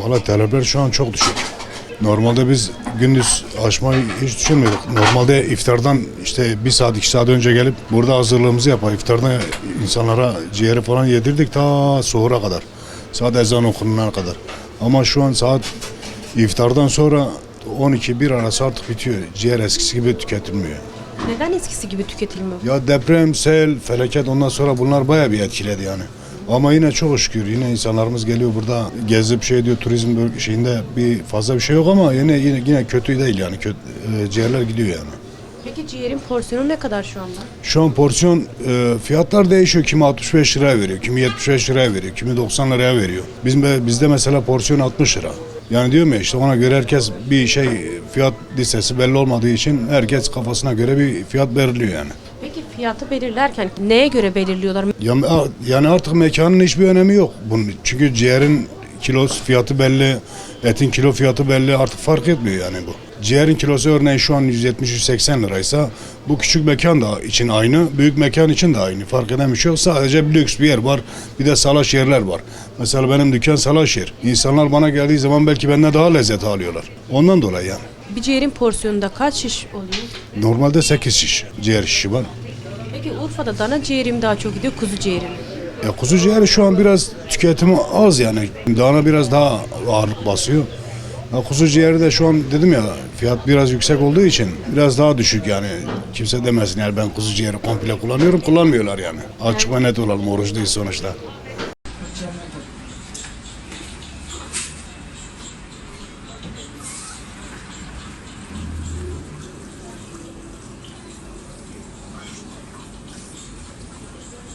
Valla talepler şu an çok düşük. Normalde biz gündüz açmayı hiç düşünmüyorduk. Normalde iftardan işte bir saat iki saat önce gelip burada hazırlığımızı yapar. İftarda insanlara ciğeri falan yedirdik ta soğura kadar. Saat ezan okunana kadar. Ama şu an saat iftardan sonra 12-1 arası artık bitiyor. Ciğer eskisi gibi tüketilmiyor. Neden eskisi gibi tüketilmiyor? Ya deprem, sel, felaket ondan sonra bunlar bayağı bir etkiledi yani. Ama yine çok şükür yine insanlarımız geliyor burada gezip şey diyor turizm şeyinde bir fazla bir şey yok ama yine yine, yine kötü değil yani kötü, e, ciğerler gidiyor yani. Peki ciğerin porsiyonu ne kadar şu anda? Şu an porsiyon e, fiyatlar değişiyor. Kimi 65 liraya veriyor, kimi 75 liraya veriyor, kimi 90 liraya veriyor. Bizim de, bizde mesela porsiyon 60 lira. Yani diyorum ya işte ona göre herkes bir şey fiyat listesi belli olmadığı için herkes kafasına göre bir fiyat belirliyor yani. Fiyatı belirlerken neye göre belirliyorlar? Ya- Yani artık mekanın hiçbir önemi yok. Bunun. Çünkü ciğerin kilosu fiyatı belli, etin kilo fiyatı belli artık fark etmiyor yani bu. Ciğerin kilosu örneğin şu an 170-180 liraysa bu küçük mekan da için aynı, büyük mekan için de aynı. Fark eden bir şey yok. Sadece bir lüks bir yer var. Bir de salaş yerler var. Mesela benim dükkan salaş yer. İnsanlar bana geldiği zaman belki benden daha lezzet alıyorlar. Ondan dolayı yani. Bir ciğerin porsiyonunda kaç şiş oluyor? Normalde 8 şiş ciğer şişi var. Peki Urfa'da dana ciğeri mi daha çok gidiyor, kuzu ciğeri mi? Ya kuzu ciğeri şu an biraz tüketimi az yani. Dana biraz daha ağırlık basıyor. Ya kuzu ciğeri de şu an dedim ya fiyat biraz yüksek olduğu için biraz daha düşük yani. Kimse demesin yani ben kuzu ciğeri komple kullanıyorum. Kullanmıyorlar yani. Açık ve net olalım oruçluyuz sonuçta.